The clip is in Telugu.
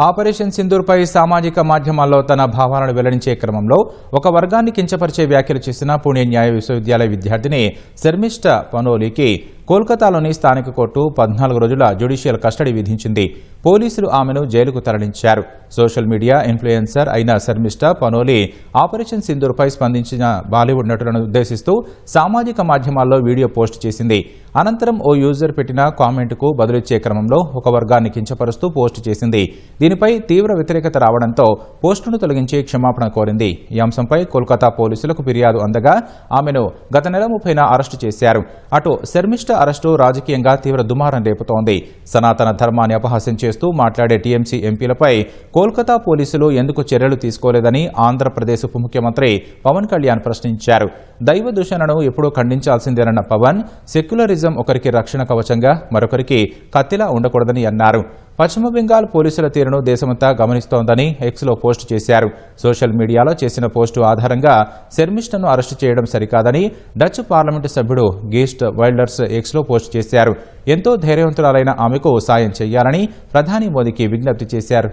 ఆపరేషన్ సింధూర్పై సామాజిక మాధ్యమాల్లో తన భావాలను వెల్లడించే క్రమంలో ఒక వర్గాన్ని కించపరిచే వ్యాఖ్యలు చేసిన పుణే న్యాయ విశ్వవిద్యాలయ విద్యార్థిని శర్మిష్ట పనోలికి కోల్కతాలోని స్థానిక కోర్టు పద్నాలుగు రోజుల జ్యుడిషియల్ కస్టడీ విధించింది. పోలీసులు ఆమెను జైలుకు తరలించారు. సోషల్ మీడియా ఇన్ఫ్లుయెన్సర్ అయిన శర్మిష్ట పనోలి ఆపరేషన్ సింధూర్పై స్పందించిన బాలీవుడ్ నటులను ఉద్దేశిస్తూ సామాజిక మాధ్యమాల్లో వీడియో పోస్ట్ చేసింది. అనంతరం ఓ యూజర్ పెట్టిన కామెంట్కు బదులిచ్చే క్రమంలో ఒక వర్గాన్ని కించపరుస్తూ పోస్ట్ చేసింది. దీనిపై తీవ్ర వ్యతిరేకత రావడంతో పోస్టును తొలగించి క్షమాపణ కోరింది. ఈ అంశంపై కోల్కతా పోలీసులకు ఫిర్యాదు అందగా ఆమెను గత నెల ముప్పైన అరెస్టు చేశారు. అటు శర్మిష్ట అరెస్టు రాజకీయంగా తీవ్ర దుమారం రేపుతోంది. సనాతన ధర్మాన్ని అపహాస్యం చేస్తూ మాట్లాడే టీఎంసీ ఎంపీలపై కోల్కతా పోలీసులు ఎందుకు చర్యలు తీసుకోలేదని ఆంధ్రప్రదేశ్ ఉప ముఖ్యమంత్రి పవన్ కళ్యాణ్ ప్రశ్నించారు. దైవ దూషణను ఎప్పుడూ ఖండించాల్సిందేనన్న పవన్ సెక్యులరిజం ఒకరికి రక్షణ కవచంగా మరొకరికి కత్తిలా ఉండకూడదని అన్నారు. పశ్చిమ బెంగాల్ పోలీసుల తీరును దేశమంతా గమనిస్తోందని ఎక్స్లో పోస్టు చేశారు. సోషల్ మీడియాలో చేసిన పోస్టు ఆధారంగా శర్మిష్ఠను అరెస్టు చేయడం సరికాదని డచ్ పార్లమెంటు సభ్యుడు గీస్ట్ వైల్డర్స్ ఎక్స్లో పోస్టు చేశారు. ఎంతో ధైర్యవంతురాలైన ఆమెకు సాయం చేయాలని ప్రధాని మోదీకి విజ్ఞప్తి చేశారు.